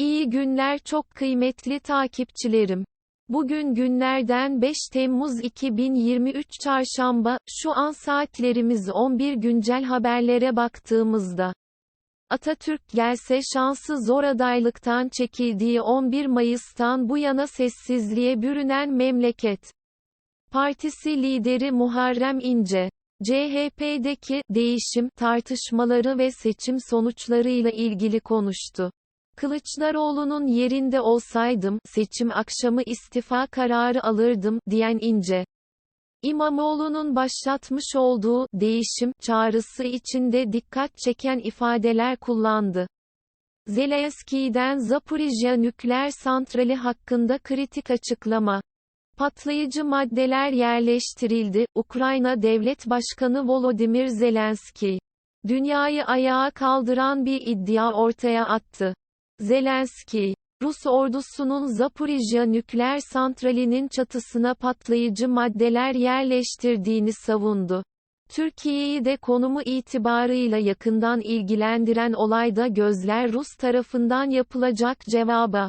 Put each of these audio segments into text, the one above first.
İyi günler çok kıymetli takipçilerim. Bugün günlerden 5 Temmuz 2023 Çarşamba, şu an saatlerimiz 11 güncel haberlere baktığımızda. Atatürk gelse şansı zor adaylıktan çekildiği 11 Mayıs'tan bu yana sessizliğe bürünen memleket. Partisi lideri Muharrem İnce, CHP'deki değişim tartışmaları ve seçim sonuçlarıyla ilgili konuştu. Kılıçdaroğlu'nun yerinde olsaydım, seçim akşamı istifa kararı alırdım, diyen İnce. İmamoğlu'nun başlatmış olduğu, değişim, çağrısı içinde dikkat çeken ifadeler kullandı. Zelenski'den Zaporijya nükleer santrali hakkında kritik açıklama. Patlayıcı maddeler yerleştirildi, Ukrayna Devlet Başkanı Volodymyr Zelenski. Dünyayı ayağa kaldıran bir iddia ortaya attı. Zelenski, Rus ordusunun Zaporijya nükleer santralinin çatısına patlayıcı maddeler yerleştirdiğini savundu. Türkiye'yi de konumu itibarıyla yakından ilgilendiren olayda gözler Rus tarafından yapılacak cevaba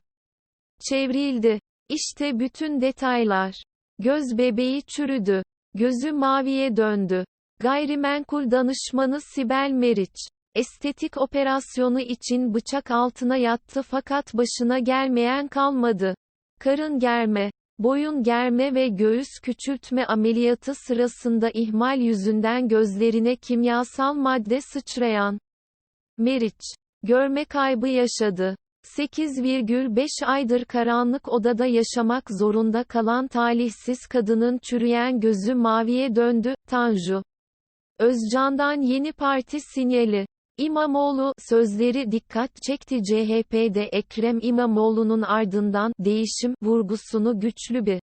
çevrildi. İşte bütün detaylar. Göz bebeği çürüdü. Gözü maviye döndü. Gayrimenkul danışmanı Sibel Meriç. Estetik operasyonu için bıçak altına yattı fakat başına gelmeyen kalmadı. Karın germe, boyun germe ve göğüs küçültme ameliyatı sırasında ihmal yüzünden gözlerine kimyasal madde sıçrayan Meriç, görme kaybı yaşadı. 8,5 aydır karanlık odada yaşamak zorunda kalan talihsiz kadının çürüyen gözü maviye döndü, Tanju. Özcan'dan yeni parti sinyali. İmamoğlu, sözleri dikkat çekti CHP'de Ekrem İmamoğlu'nun ardından, değişim, vurgusunu güçlü bir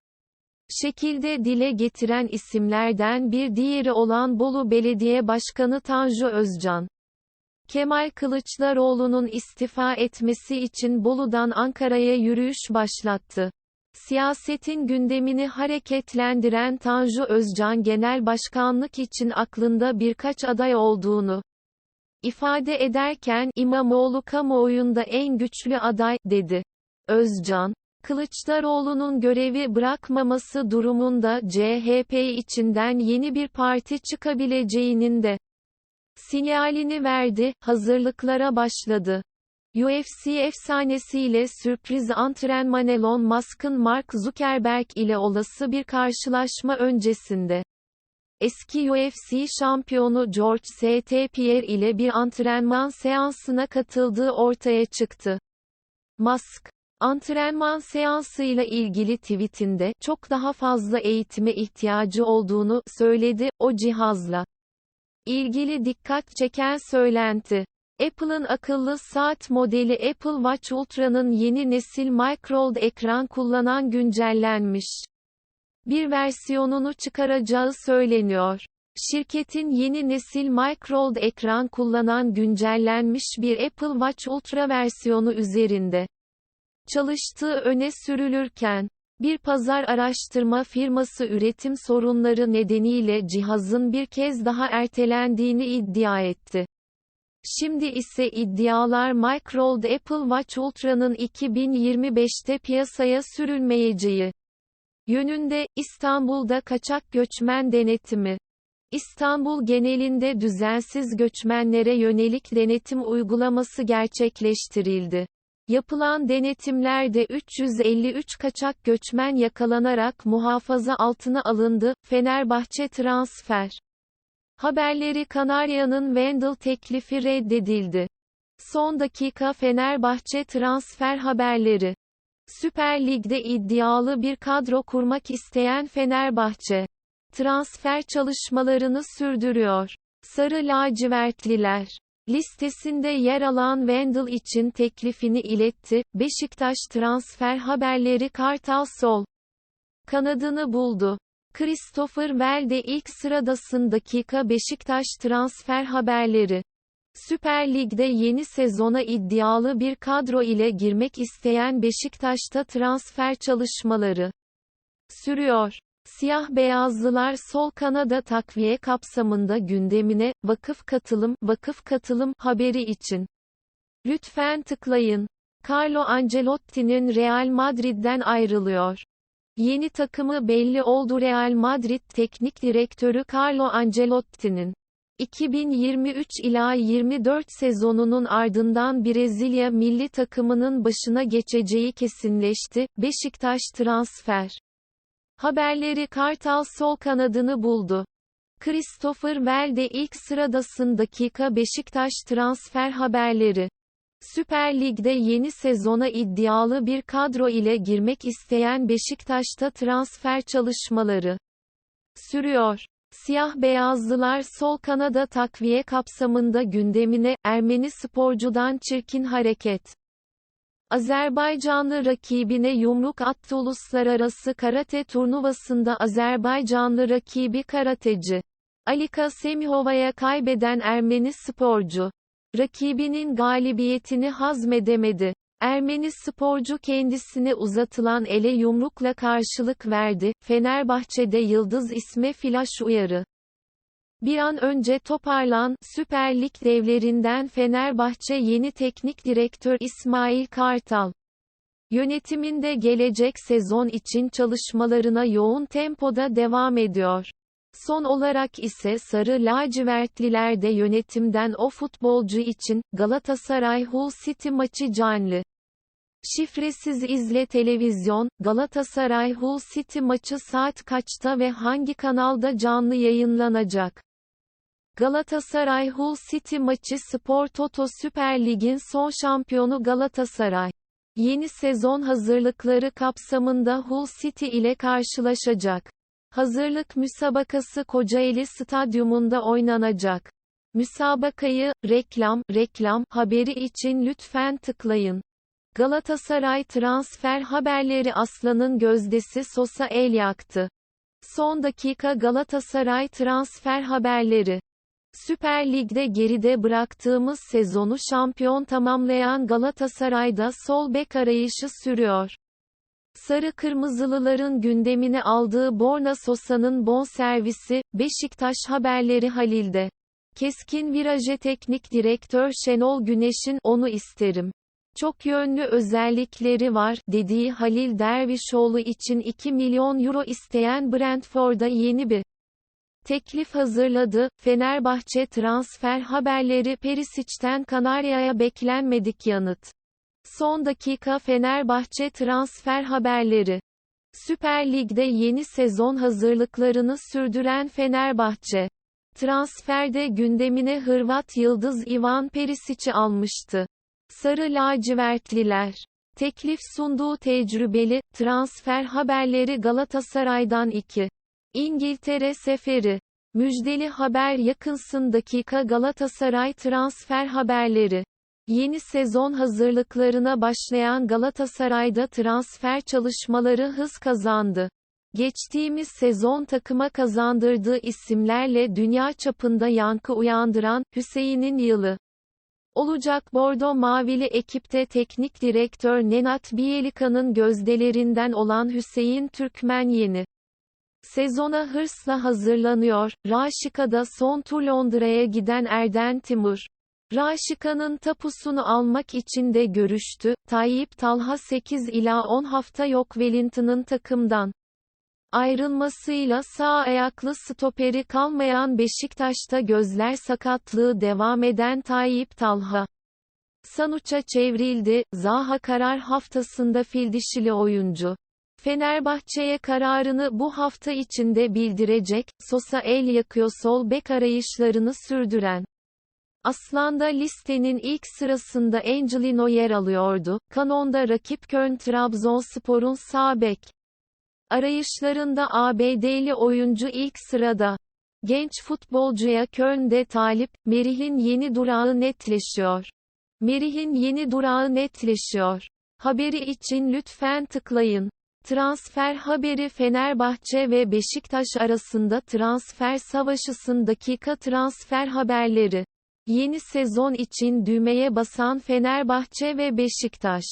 şekilde dile getiren isimlerden bir diğeri olan Bolu Belediye Başkanı Tanju Özcan. Kemal Kılıçdaroğlu'nun istifa etmesi için Bolu'dan Ankara'ya yürüyüş başlattı. Siyasetin gündemini hareketlendiren Tanju Özcan genel başkanlık için aklında birkaç aday olduğunu ifade ederken İmamoğlu kamuoyunda en güçlü aday dedi. Özcan, Kılıçdaroğlu'nun görevi bırakmaması durumunda CHP içinden yeni bir parti çıkabileceğinin de sinyalini verdi, hazırlıklara başladı. UFC efsanesiyle sürpriz antrenman Elon Musk'ın Mark Zuckerberg ile olası bir karşılaşma öncesinde. Eski UFC şampiyonu George St. Pierre ile bir antrenman seansına katıldığı ortaya çıktı. Musk, antrenman seansıyla ilgili tweetinde, çok daha fazla eğitime ihtiyacı olduğunu söyledi, o cihazla ilgili dikkat çeken söylenti. Apple'ın akıllı saat modeli Apple Watch Ultra'nın yeni nesil microLED ekran kullanan güncellenmiş bir versiyonunu çıkaracağı söyleniyor. Şirketin yeni nesil microLED ekran kullanan güncellenmiş bir Apple Watch Ultra versiyonu üzerinde çalıştığı öne sürülürken, bir pazar araştırma firması üretim sorunları nedeniyle cihazın bir kez daha ertelendiğini iddia etti. Şimdi ise iddialar microLED Apple Watch Ultra'nın 2025'te piyasaya sürülmeyeceği yönünde, İstanbul'da kaçak göçmen denetimi. İstanbul genelinde düzensiz göçmenlere yönelik denetim uygulaması gerçekleştirildi. Yapılan denetimlerde 353 kaçak göçmen yakalanarak muhafaza altına alındı. Fenerbahçe transfer haberleri Kanarya'nın Wendel teklifi reddedildi. Son dakika Fenerbahçe transfer haberleri Süper Lig'de iddialı bir kadro kurmak isteyen Fenerbahçe, transfer çalışmalarını sürdürüyor. Sarı lacivertliler listesinde yer alan Wendel için teklifini iletti. Beşiktaş transfer haberleri Kartal Sol kanadını buldu. Christopher Welde ilk sıradasın dakika Beşiktaş transfer haberleri Süper Lig'de yeni sezona iddialı bir kadro ile girmek isteyen Beşiktaş'ta transfer çalışmaları sürüyor. Siyah beyazlılar sol kanada takviye kapsamında gündemine vakıf katılım vakıf katılım haberi için lütfen tıklayın. Carlo Ancelotti'nin Real Madrid'den ayrılıyor. Yeni takımı belli oldu Real Madrid Teknik Direktörü Carlo Ancelotti'nin 2023 ila 24 sezonunun ardından Brezilya milli takımının başına geçeceği kesinleşti. Beşiktaş transfer haberleri Kartal sol kanadını buldu. Christopher Welde ilk sıradasın dakika Beşiktaş transfer haberleri. Süper Lig'de yeni sezona iddialı bir kadro ile girmek isteyen Beşiktaş'ta transfer çalışmaları sürüyor. Siyah beyazlılar sol kanada takviye kapsamında gündemine, Ermeni sporcudan çirkin hareket. Azerbaycanlı rakibine yumruk attı uluslararası karate turnuvasında Azerbaycanlı rakibi karateci. Alika Semihova'ya kaybeden Ermeni sporcu. Rakibinin galibiyetini hazmedemedi. Ermeni sporcu kendisine uzatılan ele yumrukla karşılık verdi. Fenerbahçe'de Yıldız isme flaş uyarı. Bir an önce toparlan, Süper Lig devlerinden Fenerbahçe yeni teknik direktör İsmail Kartal. Yönetiminde gelecek sezon için çalışmalarına yoğun tempoda devam ediyor. Son olarak ise Sarı Lacivertliler de yönetimden o futbolcu için, Galatasaray Hull City maçı canlı. Şifresiz izle televizyon, Galatasaray Hull City maçı saat kaçta ve hangi kanalda canlı yayınlanacak? Galatasaray Hull City maçı Spor Toto Süper Lig'in son şampiyonu Galatasaray. Yeni sezon hazırlıkları kapsamında Hull City ile karşılaşacak. Hazırlık müsabakası Kocaeli Stadyumunda oynanacak. Müsabakayı, reklam, reklam, haberi için lütfen tıklayın. Galatasaray transfer haberleri Aslan'ın gözdesi Sosa el yaktı. Son dakika Galatasaray transfer haberleri. Süper Lig'de geride bıraktığımız sezonu şampiyon tamamlayan Galatasaray'da sol bek arayışı sürüyor. Sarı Kırmızılıların gündemine aldığı Borna Sosa'nın bonservisi, Beşiktaş haberleri Halil'de. Keskin viraje teknik direktör Şenol Güneş'in onu isterim. Çok yönlü özellikleri var, dediği Halil Dervişoğlu için 2 milyon euro isteyen Brentford'a yeni bir teklif hazırladı. Fenerbahçe transfer haberleri Perisic'ten Kanarya'ya beklenmedik yanıt. Son dakika Fenerbahçe transfer haberleri. Süper Lig'de yeni sezon hazırlıklarını sürdüren Fenerbahçe, transferde gündemine Hırvat yıldız Ivan Perisic'i almıştı. Sarı lacivertliler, teklif sunduğu tecrübeli, transfer haberleri Galatasaray'dan 2. İngiltere seferi. Müjdeli haber yakınsın dakika Galatasaray transfer haberleri. Yeni sezon hazırlıklarına başlayan Galatasaray'da transfer çalışmaları hız kazandı. Geçtiğimiz sezon takıma kazandırdığı isimlerle dünya çapında yankı uyandıran Hüseyin'in yılı olacak Bordo Mavili ekipte teknik direktör Nenat Bielika'nın gözdelerinden olan Hüseyin Türkmen yeni sezona hırsla hazırlanıyor. Raşika'da son tur Londra'ya giden Erden Timur Raşika'nın tapusunu almak için de görüştü. Tayyip Talha 8 ila 10 hafta yok Wellington'ın takımdan. Ayrılmasıyla sağ ayaklı stoperi kalmayan Beşiktaş'ta gözler sakatlığı devam eden Tayyip Talha. Sanuç'a çevrildi, Zaha karar haftasında fildişili oyuncu. Fenerbahçe'ye kararını bu hafta içinde bildirecek, Sosa el yakıyor sol bek arayışlarını sürdüren. Aslan'da listenin ilk sırasında Angelino yer alıyordu. Kanon'da rakip Köln Trabzonspor'un sağ bek. Arayışlarında ABD'li oyuncu ilk sırada. Genç futbolcuya Köln'de talip, Merih'in yeni durağı netleşiyor. Merih'in yeni durağı netleşiyor. Haberi için lütfen tıklayın. Transfer haberi Fenerbahçe ve Beşiktaş arasında transfer savaşısın dakika transfer haberleri. Yeni sezon için düğmeye basan Fenerbahçe ve Beşiktaş.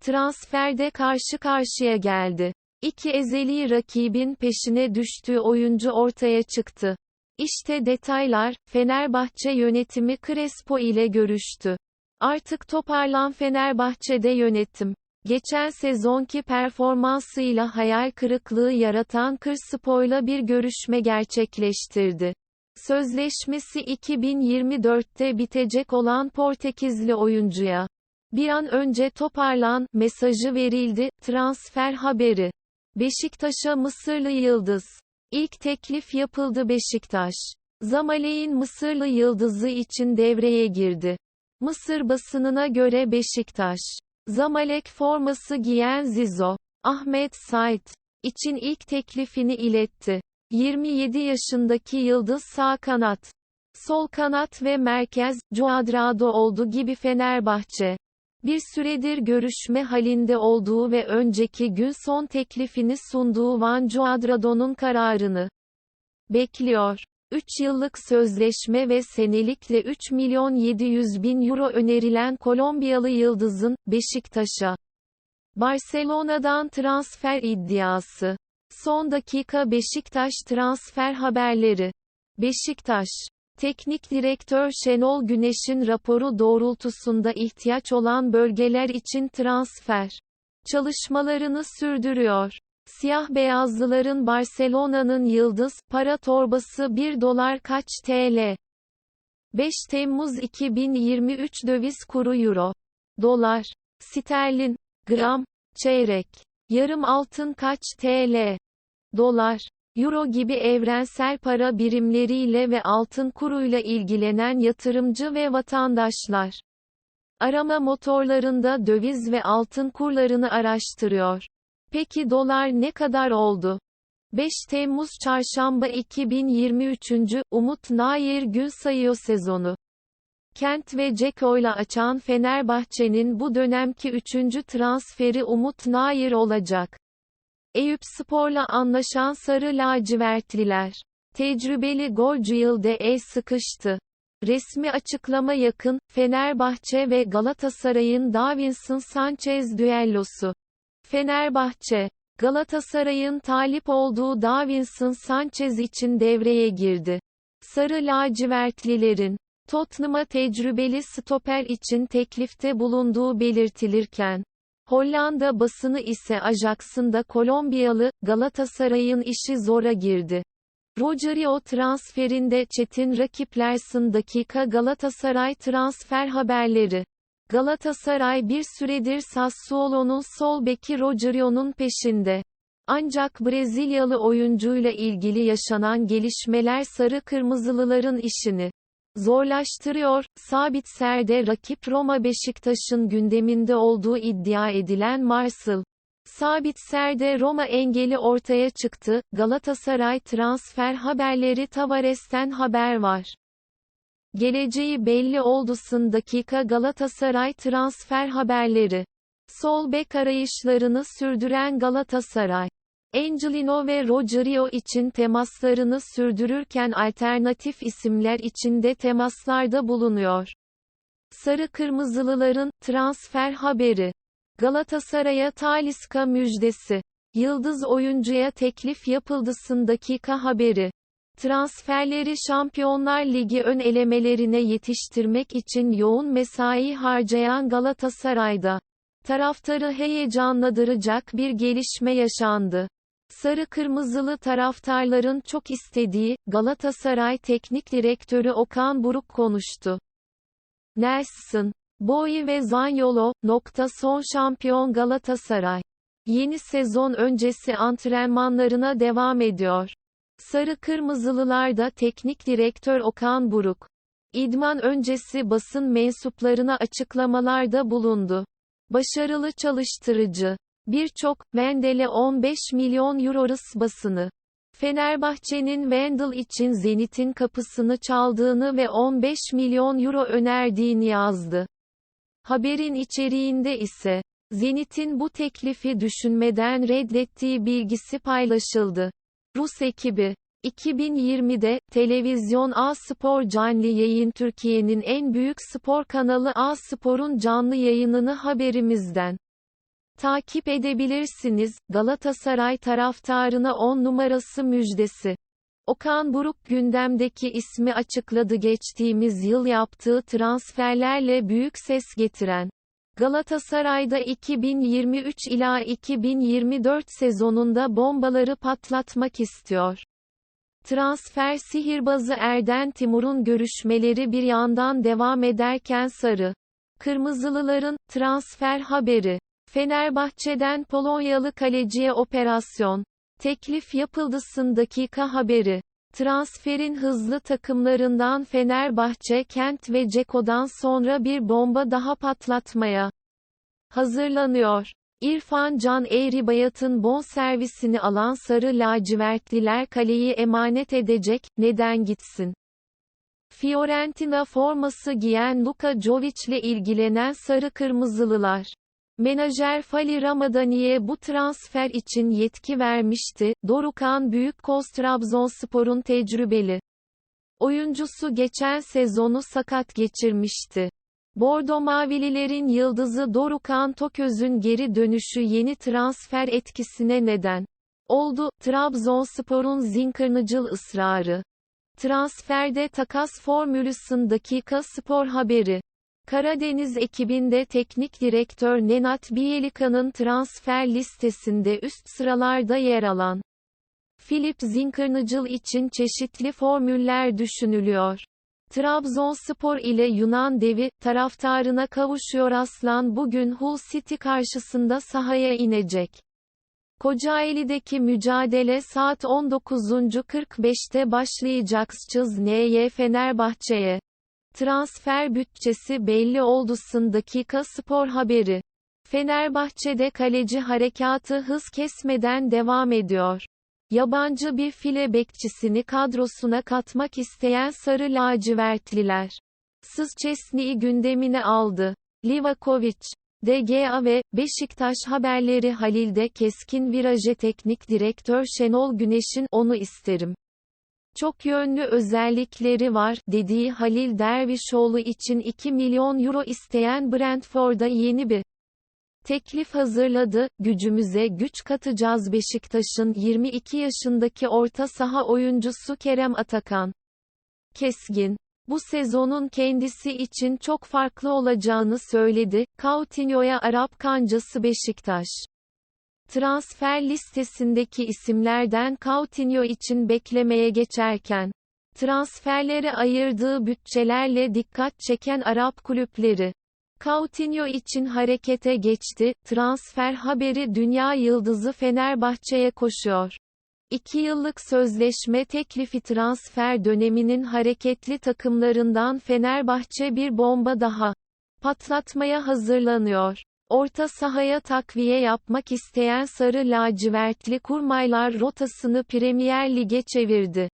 Transferde karşı karşıya geldi. İki ezeli rakibin peşine düştüğü oyuncu ortaya çıktı. İşte detaylar, Fenerbahçe yönetimi Crespo ile görüştü. Artık toparlan Fenerbahçe'de yönetim. Geçen sezonki performansıyla hayal kırıklığı yaratan Kırspor'la bir görüşme gerçekleştirdi. Sözleşmesi 2024'te bitecek olan Portekizli oyuncuya bir an önce toparlan mesajı verildi. Transfer haberi. Beşiktaş'a Mısırlı Yıldız. İlk teklif yapıldı Beşiktaş. Zamalek'in Mısırlı Yıldızı için devreye girdi. Mısır basınına göre Beşiktaş, Zamalek forması giyen Zizo, Ahmet Said için ilk teklifini iletti. 27 yaşındaki Yıldız sağ kanat, sol kanat ve merkez, Cuadrado oldu gibi Fenerbahçe. Bir süredir görüşme halinde olduğu ve önceki gün son teklifini sunduğu Van Cuadrado'nun kararını bekliyor. 3 yıllık sözleşme ve senelikle 3 milyon 700 bin euro önerilen Kolombiyalı Yıldız'ın, Beşiktaş'a, Barcelona'dan transfer iddiası. Son dakika Beşiktaş transfer haberleri. Beşiktaş Teknik direktör Şenol Güneş'in raporu doğrultusunda ihtiyaç olan bölgeler için transfer çalışmalarını sürdürüyor. Siyah beyazlıların Barcelona'nın yıldız para torbası 1 dolar kaç TL? 5 Temmuz 2023 döviz kuru euro, dolar, sterlin, gram, çeyrek, yarım altın kaç TL? Dolar, euro gibi evrensel para birimleriyle ve altın kuruyla ilgilenen yatırımcı ve vatandaşlar arama motorlarında döviz ve altın kurlarını araştırıyor. Peki dolar ne kadar oldu? 5 Temmuz Çarşamba 2023. Umut Nayir gün sayıyor sezonu. Kent ve Ceko'yla açan Fenerbahçe'nin bu dönemki üçüncü transferi Umut Nayir olacak. Eyüp Spor'la anlaşan Sarı Lacivertliler. Tecrübeli golcü yılda el sıkıştı. Resmi açıklama yakın, Fenerbahçe ve Galatasaray'ın Davinson Sanchez düellosu. Fenerbahçe, Galatasaray'ın talip olduğu Davinson Sanchez için devreye girdi. Sarı lacivertlilerin, Tottenham'a tecrübeli stoper için teklifte bulunduğu belirtilirken, Hollanda basını ise Ajax'ın da Kolombiyalı, Galatasaray'ın işi zora girdi. Rogerio transferinde çetin rakiplersin dakika Galatasaray transfer haberleri. Galatasaray bir süredir Sassuolo'nun sol beki Rogerio'nun peşinde. Ancak Brezilyalı oyuncuyla ilgili yaşanan gelişmeler sarı kırmızılıların işini zorlaştırıyor. Sabit serde rakip Roma Beşiktaş'ın gündeminde olduğu iddia edilen Marcel Sabit serde Roma engeli ortaya çıktı. Galatasaray transfer haberleri Tavares'ten haber var. Geleceği belli oldusun dakika Galatasaray transfer haberleri. Sol bek arayışlarını sürdüren Galatasaray. Angelino ve Rogerio için temaslarını sürdürürken alternatif isimler için de temaslarda bulunuyor. Sarı Kırmızılıların transfer haberi. Galatasaray'a Taliska müjdesi. Yıldız oyuncuya teklif yapıldısın dakika haberi. Transferleri Şampiyonlar Ligi ön elemelerine yetiştirmek için yoğun mesai harcayan Galatasaray'da taraftarı heyecanlandıracak bir gelişme yaşandı. Sarı kırmızılı taraftarların çok istediği Galatasaray Teknik Direktörü Okan Buruk konuştu. Nelson, Boyi ve Zanyolo, nokta son şampiyon Galatasaray. Yeni sezon öncesi antrenmanlarına devam ediyor. Sarı Kırmızılılar da teknik direktör Okan Buruk. İdman öncesi basın mensuplarına açıklamalarda bulundu. Başarılı çalıştırıcı. Birçok, Wendel'e 15 milyon euro Rus basını. Fenerbahçe'nin Wendel için Zenit'in kapısını çaldığını ve 15 milyon euro önerdiğini yazdı. Haberin içeriğinde ise, Zenit'in bu teklifi düşünmeden reddettiği bilgisi paylaşıldı. Rus ekibi 2020'de, televizyon A Spor canlı yayın Türkiye'nin en büyük spor kanalı A Spor'un canlı yayınını haberimizden takip edebilirsiniz. Galatasaray taraftarına 10 numarası müjdesi. Okan Buruk gündemdeki ismi açıkladı geçtiğimiz yıl yaptığı transferlerle büyük ses getiren. Galatasaray'da 2023 ila 2024 sezonunda bombaları patlatmak istiyor. Transfer sihirbazı Erden Timur'un görüşmeleri bir yandan devam ederken Sarı Kırmızılıların transfer haberi Fenerbahçe'den Polonyalı kaleciye operasyon teklif yapıldısın dakika haberi Transferin hızlı takımlarından Fenerbahçe Kent ve Ceko'dan sonra bir bomba daha patlatmaya hazırlanıyor. İrfan Can Eğribayat'ın bonservisini alan sarı lacivertliler kaleyi emanet edecek, neden gitsin? Fiorentina forması giyen Luka Jovic'le ilgilenen sarı kırmızılılar. Menajer Fali Ramadani'ye bu transfer için yetki vermişti. Dorukan Büyükkoz Trabzonspor'un tecrübeli oyuncusu geçen sezonu sakat geçirmişti. Bordo Mavililerin yıldızı Dorukan Toköz'ün geri dönüşü yeni transfer etkisine neden oldu. Trabzonspor'un zinkırnıcıl ısrarı. Transferde takas formülüsün dakika spor haberi. Karadeniz ekibinde teknik direktör Nenat Bielika'nın transfer listesinde üst sıralarda yer alan Filip Zinkırnıcıl için çeşitli formüller düşünülüyor. Trabzonspor ile Yunan devi, taraftarına kavuşuyor Aslan bugün Hull City karşısında sahaya inecek. Kocaeli'deki mücadele saat 19.45'te başlayacak. Çız NY Fenerbahçe'ye. Transfer bütçesi belli oldusun dakika spor haberi. Fenerbahçe'de kaleci harekatı hız kesmeden devam ediyor. Yabancı bir file bekçisini kadrosuna katmak isteyen sarı lacivertliler. Sız Çesni'yi gündemine aldı. Livakovic, DGA ve Beşiktaş haberleri Halil'de keskin viraje teknik direktör Şenol Güneş'in onu isterim. Çok yönlü özellikleri var, dediği Halil Dervişoğlu için 2 milyon euro isteyen Brentford'a yeni bir teklif hazırladı, gücümüze güç katacağız Beşiktaş'ın 22 yaşındaki orta saha oyuncusu Kerem Atakan. Keskin. Bu sezonun kendisi için çok farklı olacağını söyledi, Coutinho'ya Arap kancası Beşiktaş. Transfer listesindeki isimlerden Coutinho için beklemeye geçerken, transferlere ayırdığı bütçelerle dikkat çeken Arap kulüpleri, Coutinho için harekete geçti, transfer haberi dünya yıldızı Fenerbahçe'ye koşuyor. 2 yıllık sözleşme teklifi transfer döneminin hareketli takımlarından Fenerbahçe bir bomba daha patlatmaya hazırlanıyor. Orta sahaya takviye yapmak isteyen sarı lacivertli kurmaylar rotasını Premier Lig'e çevirdi.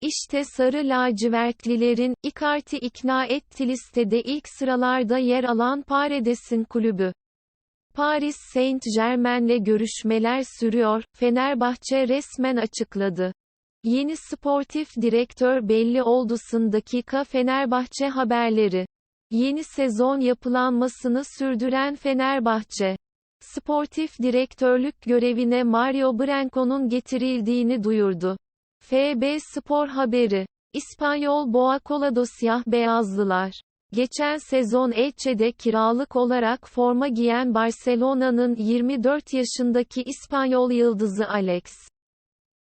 İşte sarı lacivertlilerin, Icardi ikna etti listede ilk sıralarda yer alan Paredes'in kulübü. Paris Saint-Germain'le görüşmeler sürüyor, Fenerbahçe resmen açıkladı. Yeni sportif direktör belli oldusun dakika Fenerbahçe haberleri. Yeni sezon yapılanmasını sürdüren Fenerbahçe. Sportif direktörlük görevine Mario Branco'nun getirildiğini duyurdu. FB Spor haberi. İspanyol Boa Colado siyah beyazlılar. Geçen sezon Elche'de kiralık olarak forma giyen Barcelona'nın 24 yaşındaki İspanyol yıldızı Alex.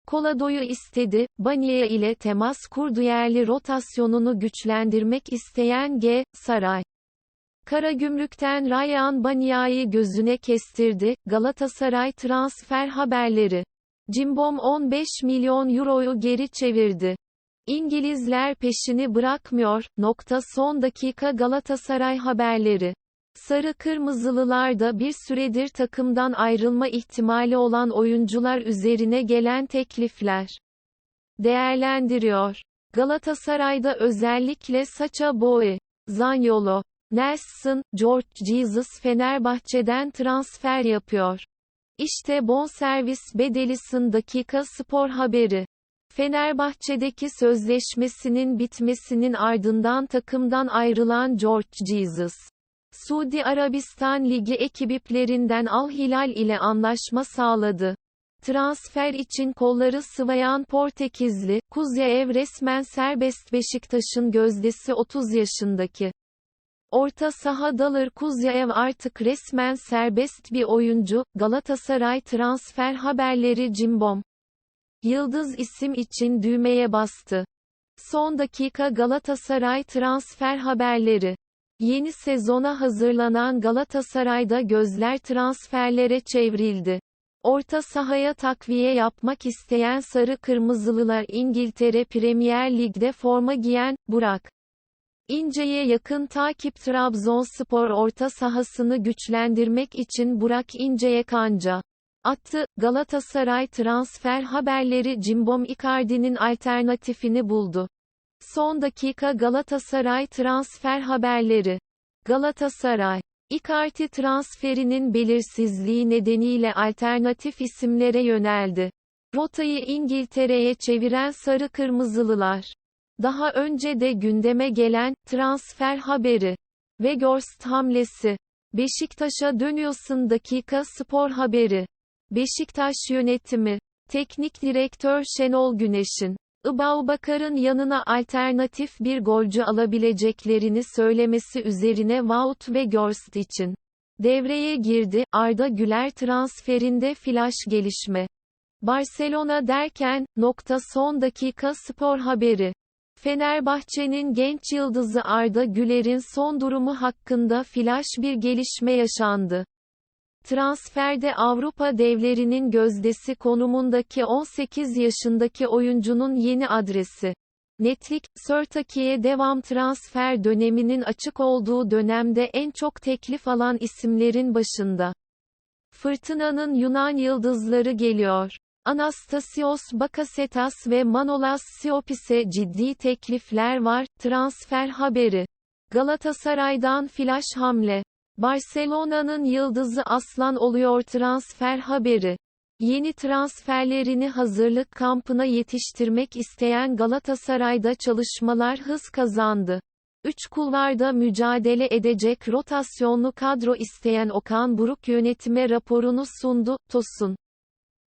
Colado'yu istedi, Banya ile temas kurdu yerli rotasyonunu güçlendirmek isteyen G. Saray. Karagümrük'ten Ryan Banya'yı gözüne kestirdi, Galatasaray transfer haberleri. Cimbom 15 milyon euroyu geri çevirdi. İngilizler peşini bırakmıyor. Nokta son dakika Galatasaray haberleri. Sarı Kırmızılılar da bir süredir takımdan ayrılma ihtimali olan oyuncular üzerine gelen teklifler değerlendiriyor. Galatasaray'da özellikle Saça Boey, Zanyolo, Nelson, George Jesus Fenerbahçe'den transfer yapıyor. İşte bonservis bedelisin dakika spor haberi. Fenerbahçe'deki sözleşmesinin bitmesinin ardından takımdan ayrılan George Jesus. Suudi Arabistan Ligi ekibiplerinden Al Hilal ile anlaşma sağladı. Transfer için kolları sıvayan Portekizli, Kuzyaev resmen serbest Beşiktaş'ın gözdesi 30 yaşındaki. Orta saha Dalır Kuzyaev artık resmen serbest bir oyuncu, Galatasaray transfer haberleri Cimbom. Yıldız isim için düğmeye bastı. Son dakika Galatasaray transfer haberleri. Yeni sezona hazırlanan Galatasaray'da gözler transferlere çevrildi. Orta sahaya takviye yapmak isteyen Sarı Kırmızılılar İngiltere Premier Lig'de forma giyen, Burak. İnce'ye yakın takip Trabzonspor orta sahasını güçlendirmek için Burak İnce'ye kanca attı. Galatasaray transfer haberleri Cimbom Icardi'nin alternatifini buldu. Son dakika Galatasaray transfer haberleri. Galatasaray Icardi transferinin belirsizliği nedeniyle alternatif isimlere yöneldi. Rotayı İngiltere'ye çeviren Sarı Kırmızılılar. Daha önce de gündeme gelen transfer haberi ve Gorst hamlesi. Beşiktaş'a dönüyorsun dakika spor haberi. Beşiktaş yönetimi. Teknik direktör Şenol Güneş'in Ibaubakar'ın yanına alternatif bir golcü alabileceklerini söylemesi üzerine Wout ve Görst için devreye girdi. Arda Güler transferinde flash gelişme. Barcelona derken, nokta son dakika spor haberi. Fenerbahçe'nin genç yıldızı Arda Güler'in son durumu hakkında flash bir gelişme yaşandı. Transferde Avrupa devlerinin gözdesi konumundaki 18 yaşındaki oyuncunun yeni adresi. Netlik, Sörtaki'ye devam transfer döneminin açık olduğu dönemde en çok teklif alan isimlerin başında. Fırtınanın Yunan yıldızları geliyor. Anastasios Bakasetas ve Manolas Siopis'e ciddi teklifler var. Transfer haberi. Galatasaray'dan flash hamle. Barcelona'nın yıldızı Aslan oluyor transfer haberi. Yeni transferlerini hazırlık kampına yetiştirmek isteyen Galatasaray'da çalışmalar hız kazandı. Üç kulvarda mücadele edecek rotasyonlu kadro isteyen Okan Buruk yönetime raporunu sundu, Tosun.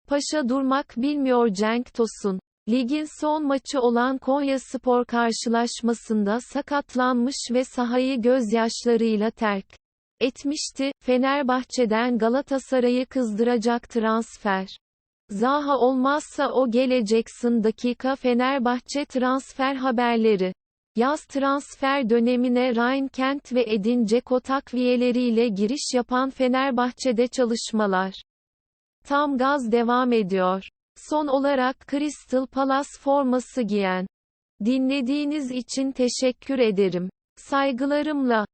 Paşa durmak bilmiyor Cenk Tosun. Ligin son maçı olan Konya Spor karşılaşmasında sakatlanmış ve sahayı gözyaşlarıyla terk etmişti. Fenerbahçe'den Galatasaray'ı kızdıracak transfer. Zaha olmazsa o geleceksin dakika Fenerbahçe transfer haberleri. Yaz transfer dönemine Ryan Kent ve Edin Dzeko takviyeleriyle giriş yapan Fenerbahçe'de çalışmalar. Tam gaz devam ediyor. Son olarak Crystal Palace forması giyen. Dinlediğiniz için teşekkür ederim. Saygılarımla.